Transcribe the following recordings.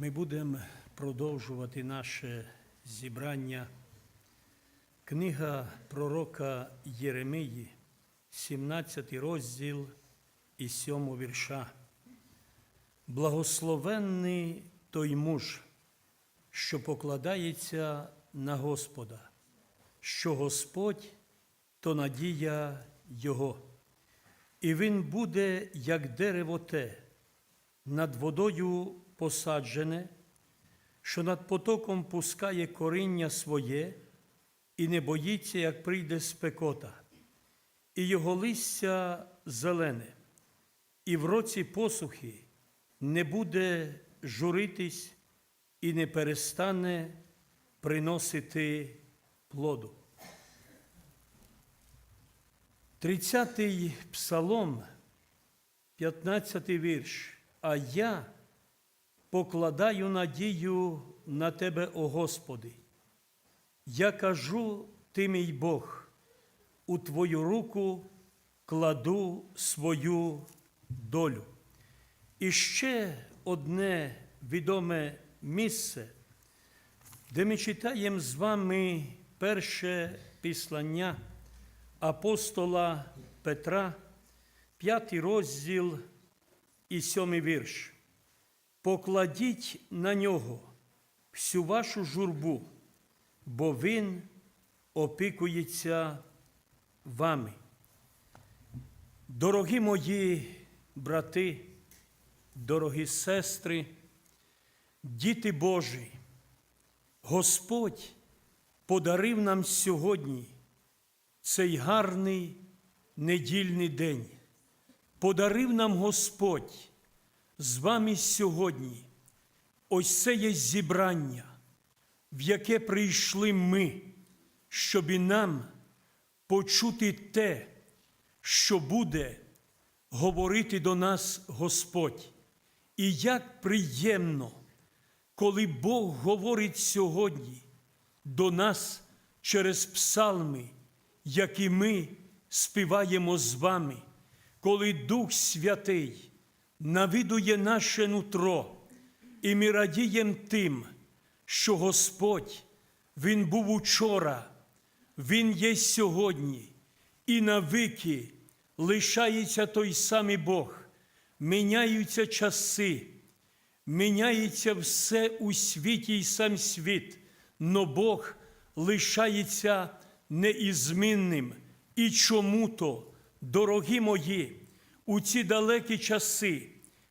Ми будемо продовжувати наше зібрання. Книга пророка Єремії, 17 розділ і 7 вірша. Благословенний той муж, що покладається на Господа, що Господь то надія Його, і він буде, як дерево те, над водою посаджене, що над потоком пускає коріння своє і не боїться, як прийде спекота, і його листя зелене, і в році посухи не буде журитись і не перестане приносити плоду. Тридцятий псалом, 15 вірш. А я покладаю надію на Тебе, о Господи. Я кажу, Ти мій Бог, у Твою руку кладу свою долю. І ще одне відоме місце, де ми читаємо з вами перше післання апостола Петра, п'ятий розділ і сьомий вірш. Покладіть на нього всю вашу журбу, бо він опікується вами. Дорогі мої брати, дорогі сестри, діти Божі, Господь подарив нам сьогодні цей гарний недільний день. Подарив нам Господь з вами сьогодні. Ось це є зібрання, в яке прийшли ми, щоб нам почути те, що буде говорити до нас Господь. І як приємно, коли Бог говорить сьогодні до нас через псалми, які ми співаємо з вами, коли Дух Святий навідує наше нутро, і ми радіємо тим, що Господь, Він був учора, Він є сьогодні, і навіки лишається той самий Бог, міняються часи, міняється все у світі і сам світ, но Бог лишається неізмінним. І чому то, дорогі мої, у ці далекі часи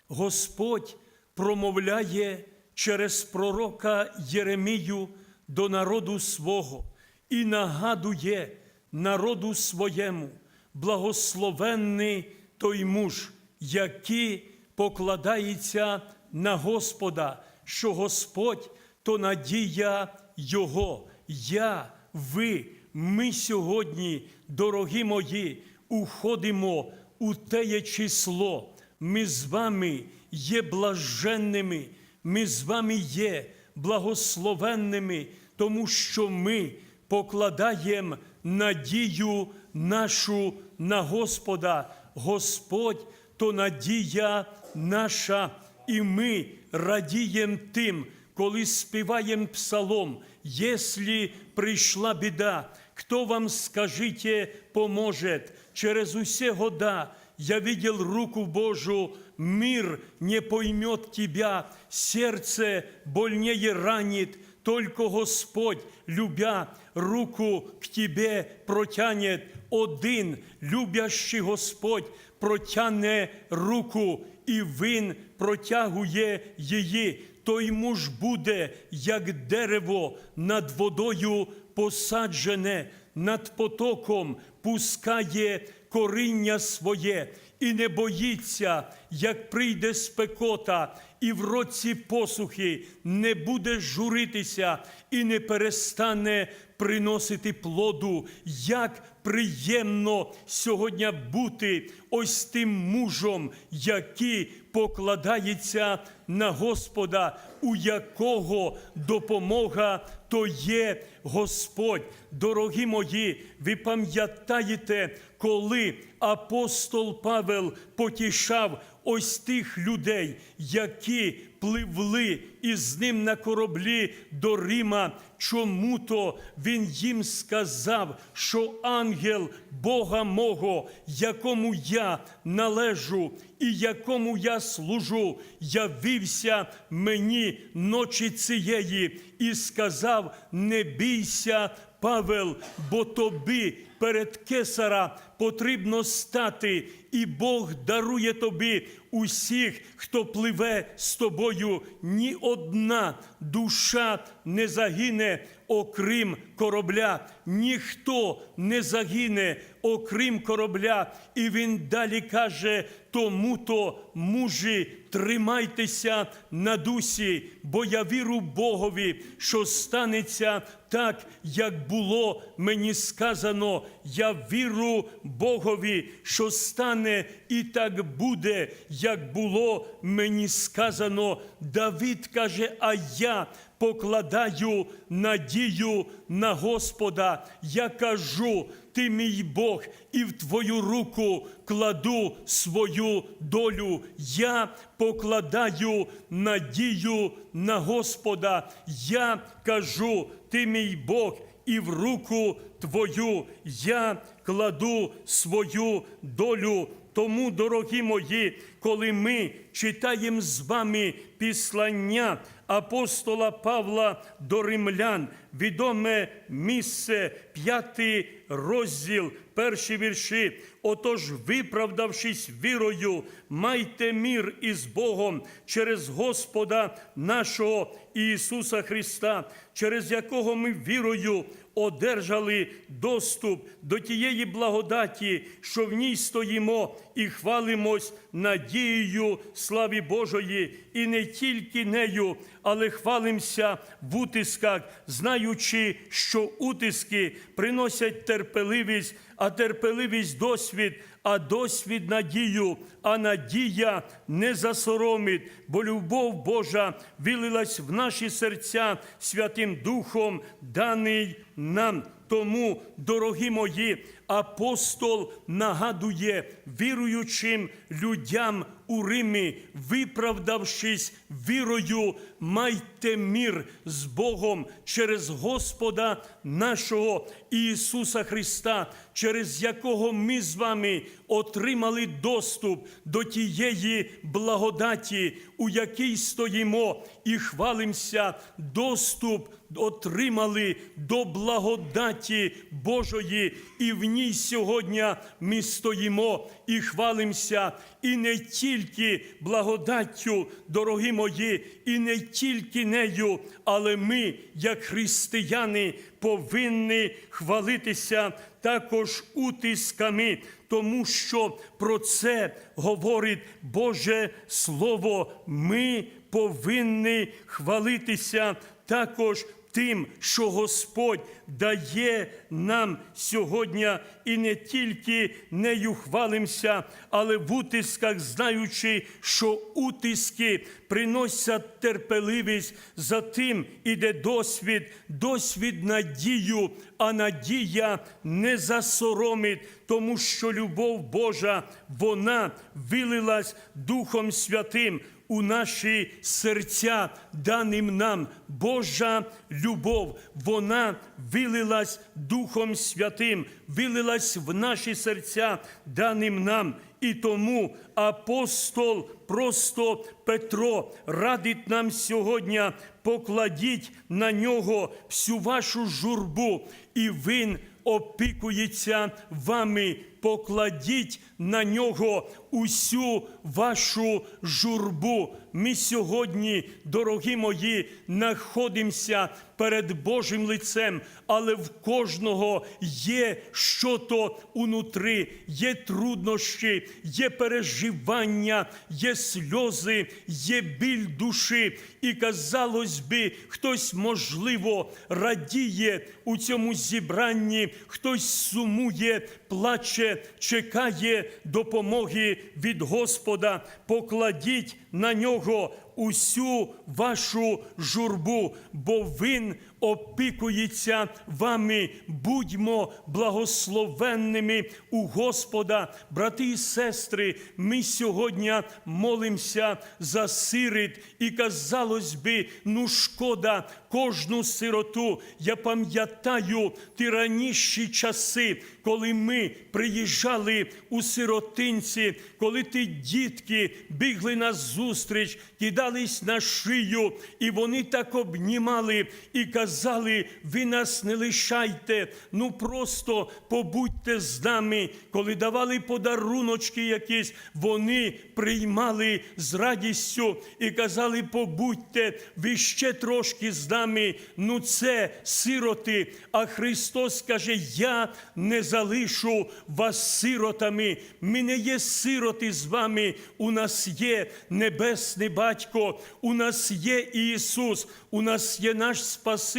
Господь промовляє через пророка Єремію до народу свого і нагадує народу своєму, благословенний той муж, який покладається на Господа, що Господь то надія Його. Я, ви, ми сьогодні, дорогі мої, уходимо у теє число. Ми з вами є блаженними, ми з вами є благословенними, тому що ми покладаємо надію нашу на Господа. Господь то надія наша, і ми радіємо тим, коли співаємо псалом, «Если прийшла біда, хто вам скажите, поможет? Через усе года я видел руку Божу, мир не поймет тебя, сердце больнее ранит, только Господь, любя, руку к тебе протянет. Один любящий Господь протягне руку, і Він протягує її. Той муж буде, як дерево над водою посаджене, над потоком пускає коріння своє і не боїться, як прийде спекота, і в році посухи не буде журитися і не перестане приносити плоду. Як приємно сьогодні бути ось тим мужом, який покладається на Господа, у якого допомога то є Господь. Дорогі мої, ви пам'ятаєте, коли апостол Павел потішав ось тих людей, які пливли із ним на кораблі до Рима. Чому то він їм сказав, що ангел Бога мого, якому я належу і якому я служу, явився мені ночі цієї і сказав: Не бійся, Павел, бо тобі перед кесара потрібно стати, і Бог дарує тобі усіх, хто пливе з тобою. Ні одна душа не загине, окрім коробля. Ніхто не загине, окрім коробля. І він далі каже: тому то, мужі, тримайтеся на дусі, бо я віру Богові, що станеться так, як було мені сказано. Я віру Богові, що стане і так буде, як було мені сказано. Давид каже, а я покладаю надію на Господа. Я кажу, ти мій Бог, і в твою руку кладу свою долю. Я покладаю надію на Господа. Я кажу, ти мій Бог, і в руку твою я кладу свою долю. Тому, дорогі мої, коли ми читаємо з вами післання апостола Павла до римлян, відоме місце, п'ятий розділ, перші вірші. Отож, виправдавшись вірою, майте мір із Богом через Господа нашого Ісуса Христа, через якого ми вірою одержали доступ до тієї благодаті, що в ній стоїмо і хвалимось надією слави Божої, і не тільки нею, але хвалимося в утисках, знаючи, що утиски приносять терпеливість, а терпеливість досвід, а досвід надію, а надія не засоромить, бо любов Божа вилилась в наші серця Святим Духом, даний нам. Тому, дорогі мої, апостол нагадує віруючим людям у Римі, виправдавшись вірою, майте мір з Богом через Господа нашого Ісуса Христа, через якого ми з вами отримали доступ до тієї благодаті, у якій стоїмо і хвалимося, доступ отримали до благодаті Божої, і в ній сьогодні ми стоїмо і хвалимося, і не тільки благодаттю, дорогі мої, і не тільки нею, але ми, як християни, повинні хвалитися також утисками, тому що про це говорить Боже Слово. Ми повинні хвалитися також тим, що Господь дає нам сьогодні, і не тільки нею хвалимося, але в утисках, знаючи, що утиски приносять терпеливість, за тим іде досвід, досвід надію, а надія не засоромить, тому що любов Божа, вона вилилась Духом Святим у наші серця, даним нам Божа любов, вона вилилась Духом Святим, вилилась в наші серця, даним нам. І тому апостол просто Петро радить нам сьогодні, покладіть на нього всю вашу журбу, і він опікується вами. Покладіть на нього усю вашу журбу. Ми сьогодні, дорогі мої, знаходимося перед Божим лицем, але в кожного є що-то унутрі, є труднощі, є переживання, є сльози, є біль душі. І казалось би, хтось, можливо, радіє у цьому зібранні, хтось сумує, плаче, чекає допомоги від Господа. Покладіть на нього усю вашу журбу, бо Він опікується вами. Будьмо благословенними у Господа, брати і сестри. Ми сьогодні молимося за сиріт, і казалось би, ну шкода кожну сироту. Я пам'ятаю тираніші часи, коли ми приїжджали у сиротинці, коли ті дітки бігли на зустріч, кидались на шию, і вони так обнімали і казали: ви нас не лишайте, ну просто побудьте з нами. Коли давали подаруночки якісь, вони приймали з радістю і казали: побудьте, ви ще трошки з нами. Ну це сироти. А Христос каже: Я не залишу вас сиротами. Ми не є сироти з вами. У нас є небесний батько, у нас є Ісус, у нас є наш Спаситель,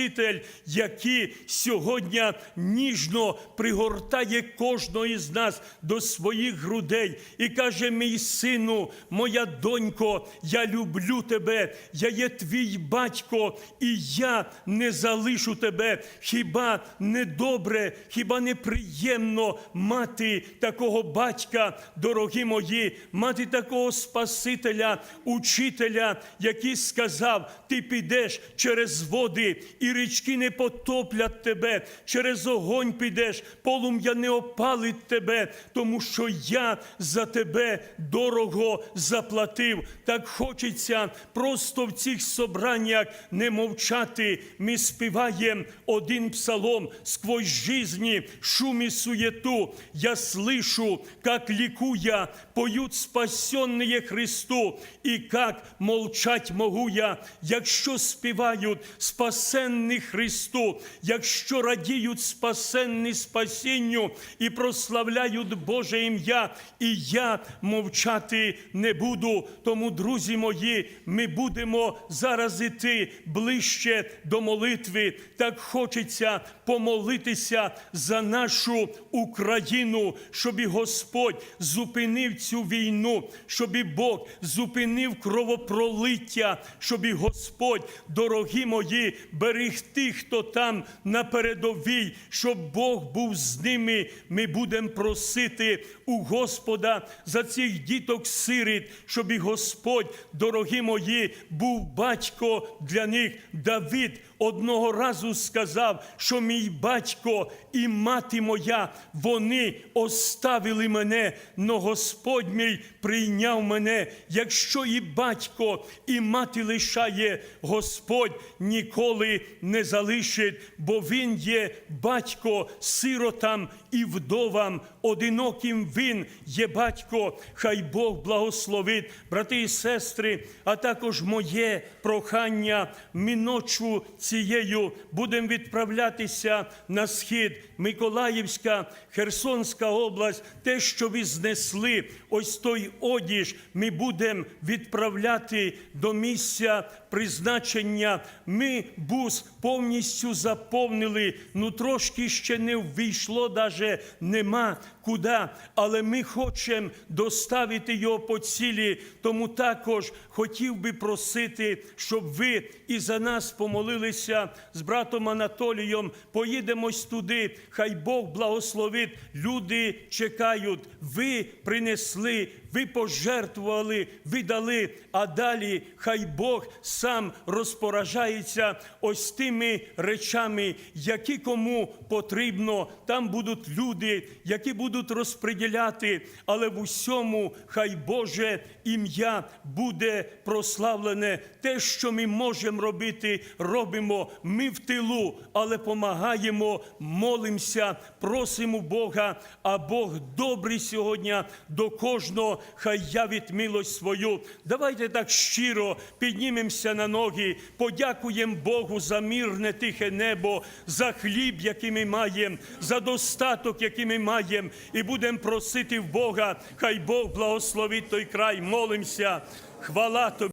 який сьогодні ніжно пригортає кожного із нас до своїх грудей і каже: Мій сину, моя донько, я люблю тебе, я є твій батько, і я не залишу тебе. Хіба не добре, хіба не приємно мати такого батька, дорогі мої, мати такого Спасителя, учителя, який сказав: Ти підеш через води, і річки не потоплять тебе, через огонь підеш, полум'я не опалить тебе, тому що я за тебе дорого заплатив. Так хочеться просто в цих собраннях не мовчати. Ми співаємо один псалом сквозь жизни, шум и суету. Я слышу, как ликуя поют спасенные Христу, і как молчать могу я, якщо співають спасенні Христу, якщо радіють спасенні спасінню і прославляють Боже ім'я, і я мовчати не буду. Тому, друзі мої, ми будемо зараз іти ближче до молитви. Так хочеться помолитися за нашу Україну, щоб і Господь зупинив цю війну, щоб і Бог зупинив кровопролиття, щоб і Господь, дорогі мої, берег тих, хто там на передовій, щоб Бог був з ними. Ми будемо просити у Господа за цих діток сиріт, щоб і Господь, дорогі мої, був батько для них. Давид одного разу сказав, що мій батько і мати моя, вони оставили мене, но Господь мій прийняв мене. Якщо і батько, і мати лишає, Господь ніколи не залишить, бо Він є батько сиротам і вдовам, одиноким Він є батько. Хай Бог благословить, брати і сестри, а також моє прохання міночу цією будемо відправлятися на схід. Миколаївська, Херсонська область, те, що ви знесли, ось той одіж, ми будемо відправляти до місця призначення. Ми бус повністю заповнили, ну трошки ще не ввійшло, даже нема куди, але ми хочемо доставити його по цілі. Тому також хотів би просити, щоб ви і за нас помолилися з братом Анатолієм. Поїдемо ось туди. Хай Бог благословить. Люди чекають. Ви принесли, ви пожертвували, ви дали. А далі хай Бог сам розпоражається ось тими речами, які кому потрібно. Там будуть люди, які будуть розподіляти, але в усьому хай Боже ім'я буде прославлене. Те, що ми можемо робити, робимо. Ми в тилу, але помагаємо, молимося, просимо Бога. А Бог добрий сьогодні до кожного, хай явить милость свою. Давайте так щиро піднімемося на ноги, подякуємо Богу за мирне тихе небо, за хліб, який ми маємо, за достаток, який ми маємо, і будемо просити в Бога, хай Бог благословить той край. Молимося. Хвала тобі.